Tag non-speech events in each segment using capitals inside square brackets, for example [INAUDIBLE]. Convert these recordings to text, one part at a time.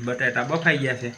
બટાટા બફાઈ ગયા છે.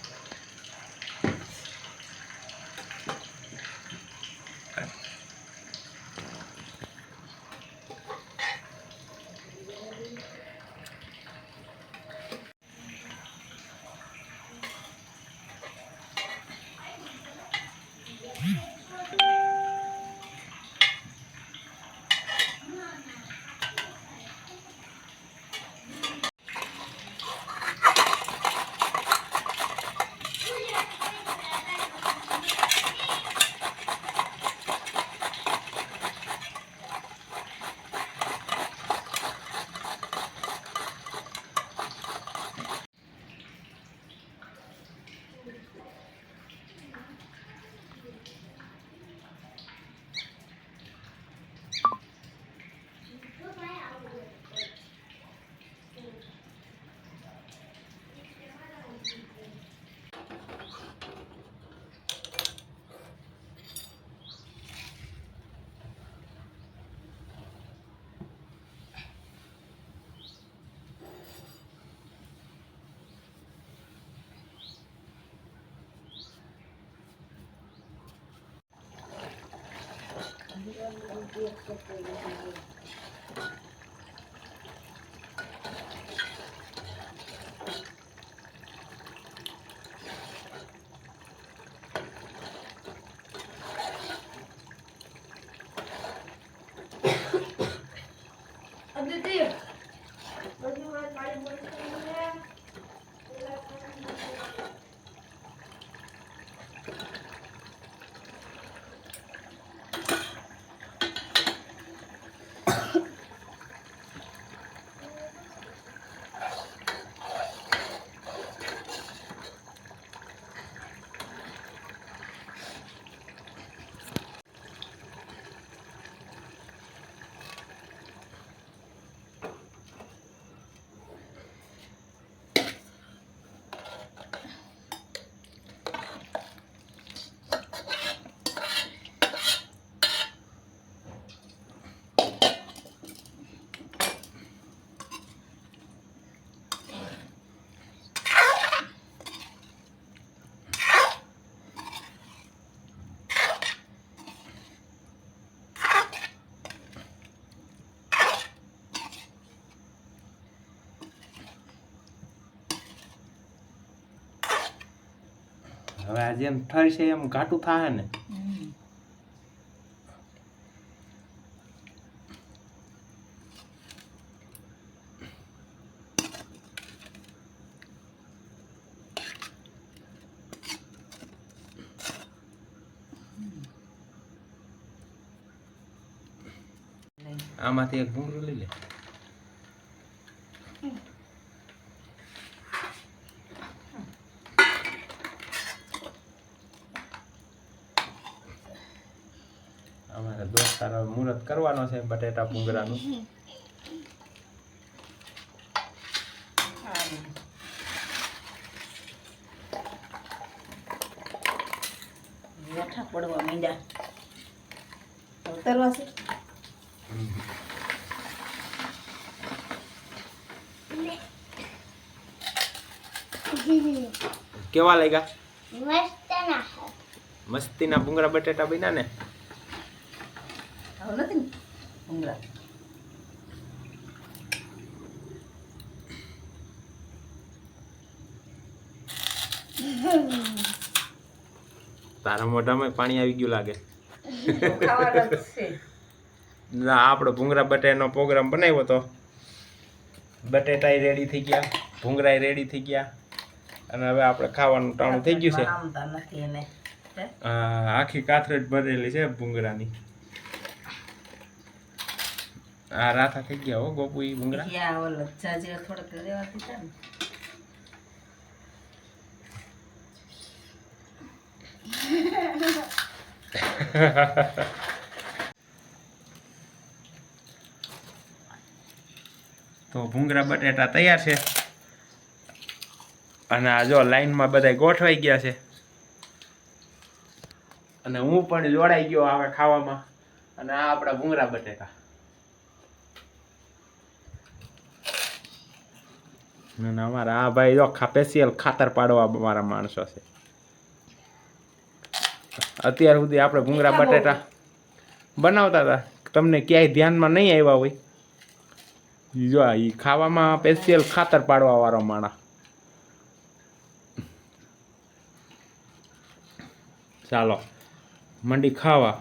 Ang beautiful. હવે આ જેમ ઠરશે એમ ઘાટું થાય ને. આમાંથી એક ભૂંગળું લઈ લે. અમારે મુહૂર્ત કરવાનો છે બટેટા ભૂંગળાનું. બેઠા પડવા માંડ્યા. ઉતરવા છે? કેવા લાગ્યા? મસ્ત ના મસ્તીના ભૂંગરા બટેટા બન્યા ને? હવે નથી ને ભૂંગળા તારા મોઢામાં પાણી આવી ગયું લાગે. ના આપણો ભૂંગરા બટેટાનો પ્રોગ્રામ બનાવ્યો તો. બટેટાય રેડી થઈ ગયા ભૂંગળાય રેડી થઈ ગયા. અને હવે આપણે ખાવાનું ટાણું થઈ ગયું છે. આખી કાથરેટ ભરેલી છે ભૂંગળાની. આ રાથા થઈ ગયા હો ગોપુ ઈ ભૂંગળા. યા ઓલો જાજી થોડોક રેવા દીધા ને. [LAUGHS] તો ભૂંગરા બટેટા તૈયાર છે. અને આ જો લાઈનમાં બધા ગોઠવાઈ ગયા છે. અને હું પણ જોડાઈ ગયો આવે ખાવામાં. અને આ આપણા ભૂંગરા બટેટા. અને અમારા આ ભાઈ જો સ્પેશિયલ ખાતર પાડવા મારા માણસો છે. અત્યાર સુધી આપણે ભૂંગળા બટેટા બનાવતા હતા. તમને ક્યાંય ધ્યાનમાં નહીં આવ્યા હોય. ઈ જો એ ખાવામાં સ્પેશિયલ ખાતર પાડવા વાળો માણસ. ચાલો મંડી ખાવા.